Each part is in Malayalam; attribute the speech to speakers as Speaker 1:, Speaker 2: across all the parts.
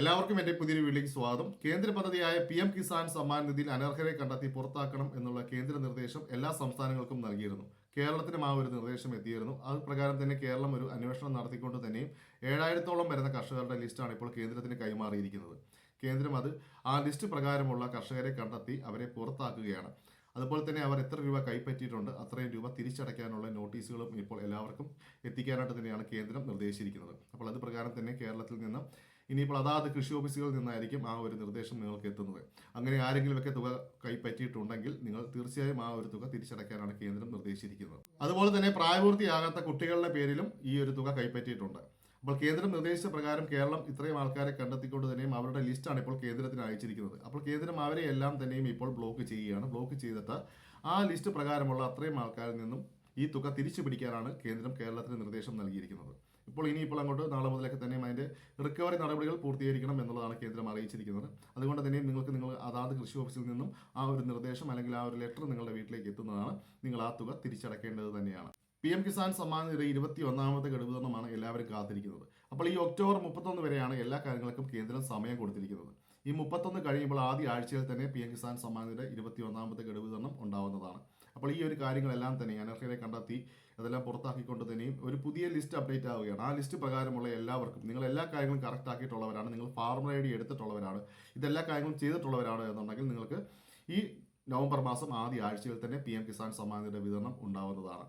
Speaker 1: എല്ലാവർക്കും എന്റെ പുതിയൊരു വീട്ടിലേക്ക് സ്വാഗതം. കേന്ദ്ര പദ്ധതിയായ പി എം കിസാൻ സമ്മാൻ നിധിയിൽ അനർഹരെ കണ്ടെത്തി പുറത്താക്കണം എന്നുള്ള കേന്ദ്ര നിർദ്ദേശം എല്ലാ സംസ്ഥാനങ്ങൾക്കും നൽകിയിരുന്നു. കേരളത്തിനും ആ ഒരു നിർദ്ദേശം എത്തിയിരുന്നു. അത് പ്രകാരം തന്നെ കേരളം ഒരു അന്വേഷണം നടത്തിക്കൊണ്ട് തന്നെയും ഏഴായിരത്തോളം വരുന്ന കർഷകരുടെ ലിസ്റ്റാണ് ഇപ്പോൾ കേന്ദ്രത്തിന് കൈമാറിയിരിക്കുന്നത്. കേന്ദ്രം അത് ആ ലിസ്റ്റ് പ്രകാരമുള്ള കർഷകരെ കണ്ടെത്തി അവരെ പുറത്താക്കുകയാണ്. അതുപോലെ തന്നെ അവർ എത്ര രൂപ കൈപ്പറ്റിയിട്ടുണ്ട് അത്രയും രൂപ തിരിച്ചടയ്ക്കാനുള്ള നോട്ടീസുകളും ഇപ്പോൾ എല്ലാവർക്കും എത്തിക്കാനായിട്ട് തന്നെയാണ് കേന്ദ്രം നിർദ്ദേശിച്ചിരിക്കുന്നത്. അപ്പോൾ അത് പ്രകാരം തന്നെ കേരളത്തിൽ നിന്ന് ഇനിയിപ്പോൾ അതാത് കൃഷി ഓഫീസുകളിൽ നിന്നായിരിക്കും ആ ഒരു നിർദ്ദേശം നിങ്ങൾക്ക് എത്തുന്നത്. അങ്ങനെ ആരെങ്കിലുമൊക്കെ തുക കൈപ്പറ്റിയിട്ടുണ്ടെങ്കിൽ നിങ്ങൾ തീർച്ചയായും ആ ഒരു തുക തിരിച്ചടയ്ക്കാനാണ് കേന്ദ്രം നിർദ്ദേശിച്ചിരിക്കുന്നത്. അതുപോലെ തന്നെ പ്രായപൂർത്തിയാകാത്ത കുട്ടികളുടെ പേരിലും ഈ ഒരു തുക കൈപ്പറ്റിയിട്ടുണ്ട്. അപ്പോൾ കേന്ദ്രം നിർദ്ദേശിച്ച പ്രകാരം കേരളം ഇത്രയും ആൾക്കാരെ കണ്ടെത്തിക്കൊണ്ട് തന്നെയും അവരുടെ ലിസ്റ്റാണ് ഇപ്പോൾ കേന്ദ്രത്തിന് അയച്ചിരിക്കുന്നത്. അപ്പോൾ കേന്ദ്രം അവരെ എല്ലാം തന്നെയും ഇപ്പോൾ ബ്ലോക്ക് ചെയ്യുകയാണ്. ബ്ലോക്ക് ചെയ്തിട്ട് ആ ലിസ്റ്റ് പ്രകാരമുള്ള അത്രയും ആൾക്കാരിൽ നിന്നും ഈ തുക തിരിച്ചു പിടിക്കാനാണ് കേന്ദ്രം കേരളത്തിന് നിർദ്ദേശം നൽകിയിരിക്കുന്നത്. ഇപ്പോൾ ഇനിയിപ്പോൾ അങ്ങോട്ട് നാളെ മുതലൊക്കെ തന്നെ അതിന്റെ റിക്കവറി നടപടികൾ പൂർത്തീകരിക്കണം എന്നുള്ളതാണ് കേന്ദ്രം അറിയിച്ചിരിക്കുന്നത്. അതുകൊണ്ട് തന്നെ നിങ്ങൾക്ക് നിങ്ങൾ അതാത് കൃഷി ഓഫീസിൽ നിന്നും ആ ഒരു നിർദ്ദേശം അല്ലെങ്കിൽ ആ ഒരു ലെറ്റർ നിങ്ങളുടെ വീട്ടിലേക്ക് എത്തുന്നതാണ് നിങ്ങൾ ആ തുക തിരിച്ചടക്കേണ്ടത് തന്നെയാണ്. പി എം കിസാൻ സമ്മാൻ നിധി ഇരുപത്തി ഒന്നാമത്തെ ഘടുവിതരണമാണ് എല്ലാവരും കാത്തിരിക്കുന്നത്. അപ്പോൾ ഈ ഒക്ടോബർ മുപ്പത്തൊന്ന് വരെയാണ് എല്ലാ കാര്യങ്ങൾക്കും കേന്ദ്രം സമയം കൊടുത്തിരിക്കുന്നത്. ഈ മുപ്പത്തൊന്ന് കഴിയുമ്പോൾ ആദ്യ ആഴ്ചയിൽ തന്നെ പി എം കിസാൻ സമ്മാനത്തിന്റെ ഇരുപത്തി ഒന്നാമത്തെ ഗഡു വിതരണം ഉണ്ടാവുന്നതാണ്. അപ്പോൾ ഈ ഒരു കാര്യങ്ങളെല്ലാം തന്നെ അനർഹരെ കണ്ടെത്തി അതെല്ലാം പുറത്താക്കിക്കൊണ്ട് തന്നെയും ഒരു പുതിയ ലിസ്റ്റ് അപ്ഡേറ്റ് ആവുകയാണ്. ആ ലിസ്റ്റ് പ്രകാരമുള്ള എല്ലാവർക്കും നിങ്ങൾ എല്ലാ കാര്യങ്ങളും കറക്റ്റ് ആക്കിയിട്ടുള്ളവരാണ് നിങ്ങൾ ഫാർമർ ഐ ഡി എടുത്തിട്ടുള്ളവരാണ് ഇതെല്ലാ കാര്യങ്ങളും ചെയ്തിട്ടുള്ളവരാണ് എന്നുണ്ടെങ്കിൽ നിങ്ങൾക്ക് ഈ നവംബർ മാസം ആദ്യ ആഴ്ചയിൽ തന്നെ പി എം കിസാൻ സമ്മാനത്തിന്റെ വിതരണം ഉണ്ടാവുന്നതാണ്.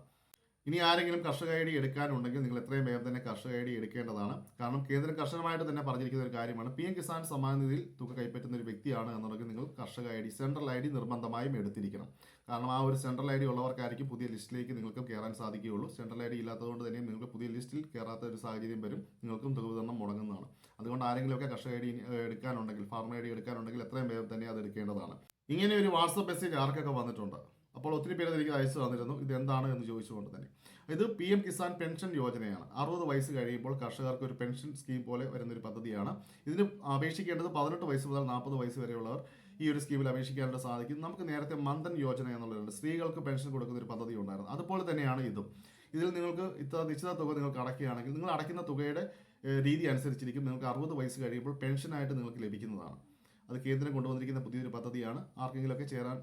Speaker 1: ഇനി ആരെങ്കിലും കർഷക ഐ ഡി എടുക്കാനുണ്ടെങ്കിൽ നിങ്ങൾ എത്രയും വേഗം തന്നെ കർഷക ഐ ഡി എടുക്കേണ്ടതാണ്. കാരണം കേന്ദ്ര കർഷകമായിട്ട് തന്നെ പറഞ്ഞിരിക്കുന്ന ഒരു കാര്യമാണ് പി എം കിസാൻ സമ്മാൻ നിധിയിൽ തുക കൈപ്പറ്റുന്ന ഒരു വ്യക്തിയാണ് എന്നുണ്ടെങ്കിൽ നിങ്ങൾ കർഷക I D central I D നിർബന്ധമായും എടുത്തിരിക്കണം. കാരണം ആ ഒരു സെൻട്രൽ ഐ ഡി ഉള്ളവർക്കായിരിക്കും പുതിയ ലിസ്റ്റിലേക്ക് നിങ്ങൾക്ക് കയറാൻ സാധിക്കുകയുള്ളൂ. സെൻട്രൽ ഐ ഡി ഇല്ലാത്തതുകൊണ്ട് തന്നെ നിങ്ങൾക്ക് പുതിയ ലിസ്റ്റിൽ കയറാത്ത ഒരു സാഹചര്യം വരും. നിങ്ങൾക്കും തുക വിതരണം മുടങ്ങുന്നതാണ്. അതുകൊണ്ട് ആരെങ്കിലുമൊക്കെ കർഷക ഐ ഡി എടുക്കാനുണ്ടെങ്കിൽ ഫാർമർ ഐ ഡി എടുക്കാനുണ്ടെങ്കിൽ എത്രയും വേഗം തന്നെ അത് എടുക്കേണ്ടതാണ്. ഇങ്ങനെ ഒരു വാട്സപ്പ് മെസ്സേജ് ആർക്കൊക്കെ വന്നിട്ടുണ്ട്? അപ്പോൾ ഒത്തിരി പേര് എനിക്ക് അയച്ചു തന്നിരുന്നു. ഇത് എന്താണ് എന്ന് ചോദിച്ചുകൊണ്ട് തന്നെ. ഇത് പി എം കിസാൻ പെൻഷൻ യോജനയാണ്. അറുപത് വയസ്സ് കഴിയുമ്പോൾ കർഷകർക്ക് ഒരു പെൻഷൻ സ്കീം പോലെ വരുന്നൊരു പദ്ധതിയാണ്. ഇതിന് അപേക്ഷിക്കേണ്ടത് പതിനെട്ട് വയസ്സ് മുതൽ നാൽപ്പത് വയസ്സ് വരെയുള്ളവർ ഈ ഒരു സ്കീമിൽ അപേക്ഷിക്കാനായിട്ട് സാധിക്കും. നമുക്ക് നേരത്തെ മന്ദൻ യോജന എന്നുള്ളതുണ്ട് സ്ത്രീകൾക്ക് പെൻഷൻ കൊടുക്കുന്ന ഒരു പദ്ധതി ഉണ്ടായിരുന്നു. അതുപോലെ തന്നെയാണ് ഇതും. ഇതിൽ നിങ്ങൾക്ക് ഇത്ര നിശ്ചിത തുക നിങ്ങൾക്ക് അടയ്ക്കുകയാണെങ്കിൽ നിങ്ങൾ അടയ്ക്കുന്ന തുകയുടെ രീതി അനുസരിച്ചിരിക്കും. നിങ്ങൾക്ക് അറുപത് വയസ്സ് കഴിയുമ്പോൾ പെൻഷനായിട്ട് നിങ്ങൾക്ക് ലഭിക്കുന്നതാണ്. അത് കേന്ദ്രം കൊണ്ടുവന്നിരിക്കുന്ന പുതിയൊരു പദ്ധതിയാണ്. ആർക്കെങ്കിലുമൊക്കെ ചേരാൻ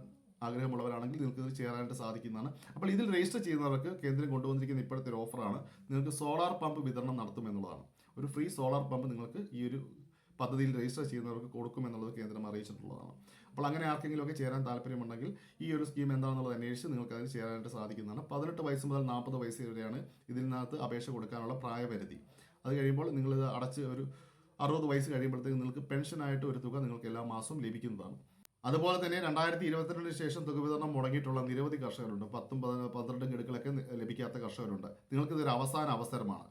Speaker 1: ആഗ്രഹമുള്ളവരാണെങ്കിൽ നിങ്ങൾക്ക് ഇത് ചേരാനായിട്ട് സാധിക്കുന്നതാണ്. അപ്പോൾ ഇതിൽ രജിസ്റ്റർ ചെയ്യുന്നവർക്ക് കേന്ദ്രം കൊണ്ടുവന്നിരിക്കുന്ന ഇപ്പോഴത്തെ ഒരു ഓഫറാണ് നിങ്ങൾക്ക് സോളാർ പമ്പ് വിതരണം നടത്തും എന്നുള്ളതാണ്. ഒരു ഫ്രീ സോളാർ പമ്പ് നിങ്ങൾക്ക് ഈ ഒരു പദ്ധതിയിൽ രജിസ്റ്റർ ചെയ്യുന്നവർക്ക് കൊടുക്കും കൊടുക്കുമെന്നുള്ളത് കേന്ദ്രം അറിയിച്ചിട്ടുള്ളതാണ്. അപ്പോൾ അങ്ങനെ ആർക്കെങ്കിലുമൊക്കെ ചേരാൻ താല്പര്യമുണ്ടെങ്കിൽ ഈ ഒരു സ്കീം എന്താണെന്നുള്ളത് അന്വേഷിച്ച് നിങ്ങൾക്ക് അതിന് ചേരാനായിട്ട് സാധിക്കുന്നതാണ്. പതിനെട്ട് വയസ്സ് മുതൽ നാൽപ്പത് വയസ്സ് വരെയാണ് ഇതിനകത്ത് അപേക്ഷ കൊടുക്കാനുള്ള പ്രായപരിധി. അത് കഴിയുമ്പോൾ നിങ്ങളിത് അടച്ച് ഒരു അറുപത് വയസ്സ് കഴിയുമ്പോഴത്തേക്ക് നിങ്ങൾക്ക് പെൻഷനായിട്ട് ഒരു തുക നിങ്ങൾക്ക് എല്ലാ മാസവും ലഭിക്കുന്നതാണ്. അതുപോലെ തന്നെ രണ്ടായിരത്തി ഇരുപത്തിരണ്ടിന് ശേഷം തുക വിതരണം മുടങ്ങിയിട്ടുള്ള നിരവധി കർഷകരുണ്ട്. പത്തും പന്ത്രണ്ടും ഗഡുക്കളൊക്കെ ലഭിക്കാത്ത കർഷകരുണ്ട്. നിങ്ങൾക്ക് ഇതൊരു അവസാന അവസരമാണ്.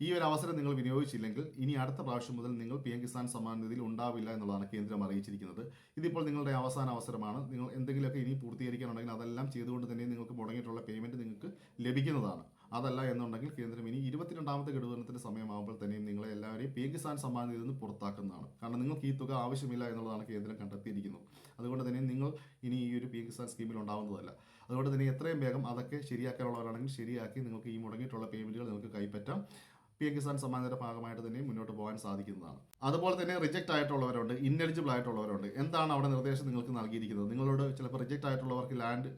Speaker 1: ഈ ഒരു അവസരം നിങ്ങൾ വിനിയോഗിച്ചില്ലെങ്കിൽ ഇനി അടുത്ത പ്രാവശ്യം മുതൽ നിങ്ങൾ പി എം കിസാൻ സമ്മാൻ നിധിയിൽ ഉണ്ടാവില്ല എന്നുള്ളതാണ് കേന്ദ്രം അറിയിച്ചിരിക്കുന്നത്. ഇതിപ്പോൾ നിങ്ങളുടെ അവസാന അവസരമാണ്. നിങ്ങൾ എന്തെങ്കിലുമൊക്കെ ഇനി പൂർത്തീകരിക്കാനുണ്ടെങ്കിൽ അതെല്ലാം ചെയ്തുകൊണ്ട് തന്നെ നിങ്ങൾക്ക് മുടങ്ങിയിട്ടുള്ള പേയ്മെന്റ് നിങ്ങൾക്ക് ലഭിക്കുന്നതാണ്. അതല്ല എന്നുണ്ടെങ്കിൽ കേന്ദ്രം ഇനി ഇരുപത്തിരണ്ടാമത്തെ ഗഡുവിനത്തിന്റെ സമയമാകുമ്പോൾ തന്നെയും നിങ്ങളെ എല്ലാവരെയും പി എം കിസാൻ സമ്മാനം നിധിയിൽ നിന്ന് പുറത്താക്കുന്നതാണ്. കാരണം നിങ്ങൾക്ക് ഈ തുക ആവശ്യമില്ല എന്നുള്ളതാണ് കേന്ദ്രം കണ്ടെത്തിയിരിക്കുന്നത്. അതുകൊണ്ട് തന്നെ നിങ്ങൾ ഇനി ഈ ഒരു പി എം കിസാൻ സ്കീമിൽ ഉണ്ടാവുന്നതല്ല. അതുകൊണ്ട് തന്നെ എത്രയും വേഗം അതൊക്കെ ശരിയാക്കാനുള്ളവരാണെങ്കിൽ ശരിയാക്കി നിങ്ങൾക്ക് ഈ മുടങ്ങിയിട്ടുള്ള പേയ്മെന്റുകൾ നിങ്ങൾക്ക് കൈപ്പറ്റാം. പി എം കിസാൻ സമ്മാനത്തിന്റെ ഭാഗമായിട്ട് തന്നെ മുന്നോട്ട് പോകാൻ സാധിക്കുന്നതാണ്. അതുപോലെ തന്നെ റിജക്ട് ആയിട്ടുള്ളവരുണ്ട് ഇന്നെലിജിബിൾ ആയിട്ടുള്ളവരുണ്ട്. എന്താണ് അവിടെ നിർദ്ദേശം നിങ്ങൾക്ക് നൽകിയിരിക്കുന്നത്? നിങ്ങളോട് ചിലപ്പോൾ റിജക്ട് ആയിട്ടുള്ളവർക്ക് ലാൻഡ്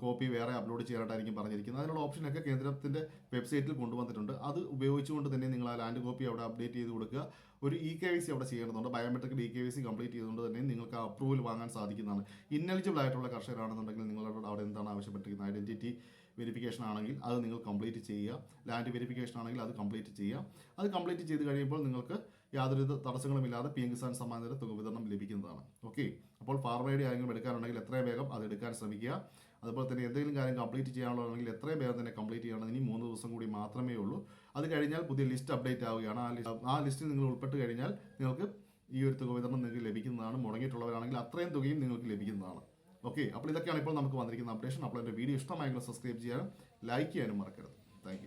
Speaker 1: കോപ്പി വേറെ അപ്ലോഡ് ചെയ്യാനായിട്ടായിരിക്കും പറഞ്ഞിരിക്കുന്നത്. അതിനുള്ള ഓപ്ഷനൊക്കെ കേന്ദ്രത്തിന്റെ വെബ്സൈറ്റിൽ കൊണ്ടുവന്നിട്ടുണ്ട്. അത് ഉപയോഗിച്ചുകൊണ്ട് തന്നെ നിങ്ങൾ ആ ലാൻഡ് കോപ്പി അവിടെ അപ്ഡേറ്റ് ചെയ്ത് കൊടുക്കുക. ഒരു ഇ കെ വി സി അവിടെ ചെയ്യേണ്ടതുണ്ട്. Biometric e K V C complete ചെയ്തുകൊണ്ട് തന്നെ നിങ്ങൾക്ക് അപ്രൂവൽ വാങ്ങാൻ സാധിക്കുന്നതാണ്. ഇന്നെലിജിബിൾ ആയിട്ടുള്ള കർഷകരാണെന്നുണ്ടെങ്കിൽ നിങ്ങളോട് അവിടെ എന്താണ് ആവശ്യപ്പെട്ടിരിക്കുന്നത്? ഐഡന്റിറ്റി വെരിഫിക്കേഷൻ ആണെങ്കിൽ അത് നിങ്ങൾ കംപ്ലീറ്റ് ചെയ്യുക. ലാൻഡ് വെരിഫിക്കേഷൻ ആണെങ്കിൽ അത് കംപ്ലീറ്റ് ചെയ്യുക. അത് കംപ്ലീറ്റ് ചെയ്ത് കഴിയുമ്പോൾ നിങ്ങൾക്ക് യാതൊരു തടസ്സങ്ങളുമില്ലാതെ പി എം കിസാൻ സമ്മാൻ നിധി തുക വിതരണം ലഭിക്കുന്നതാണ്. ഓക്കെ അപ്പോൾ ഫാർമയുടെ ആരെങ്കിലും എടുക്കാനുണ്ടെങ്കിൽ എത്രയും വേഗം അത് എടുക്കാൻ ശ്രമിക്കുക. അതുപോലെ തന്നെ എന്തെങ്കിലും കാര്യം കംപ്ലീറ്റ് ചെയ്യാനുള്ളതാണെങ്കിൽ എത്രയും വേഗം തന്നെ കംപ്ലീറ്റ് ചെയ്യണം. ഇനി മൂന്ന് ദിവസം കൂടി മാത്രമേ ഉള്ളൂ. അത് കഴിഞ്ഞാൽ പുതിയ ലിസ്റ്റ് അപ്ഡേറ്റ് ആവുകയാണ്. ആ ലിസ്റ്റ് ആ ലിസ്റ്റിൽ നിങ്ങൾ ഉൾപ്പെട്ട് കഴിഞ്ഞാൽ നിങ്ങൾക്ക് ഈ ഒരു തുക വിതരണം നിങ്ങൾക്ക് ലഭിക്കുന്നതാണ്. മുടങ്ങിയിട്ടുള്ളവരാണെങ്കിൽ അത്രയും തുകയും നിങ്ങൾക്ക് ലഭിക്കുന്നതാണ്. ഓക്കെ അപ്പോൾ ഇതൊക്കെയാണ് ഇപ്പോൾ നമുക്ക് വന്നിരിക്കുന്ന അപ്ഡേഷൻ അപ്പോൾ എന്റെ വീഡിയോ ഇഷ്ടമായെങ്കിൽ സബ്സ്ക്രൈബ് ചെയ്യാനും ലൈക്ക് ചെയ്യാനും മറക്കരുത്. താങ്ക്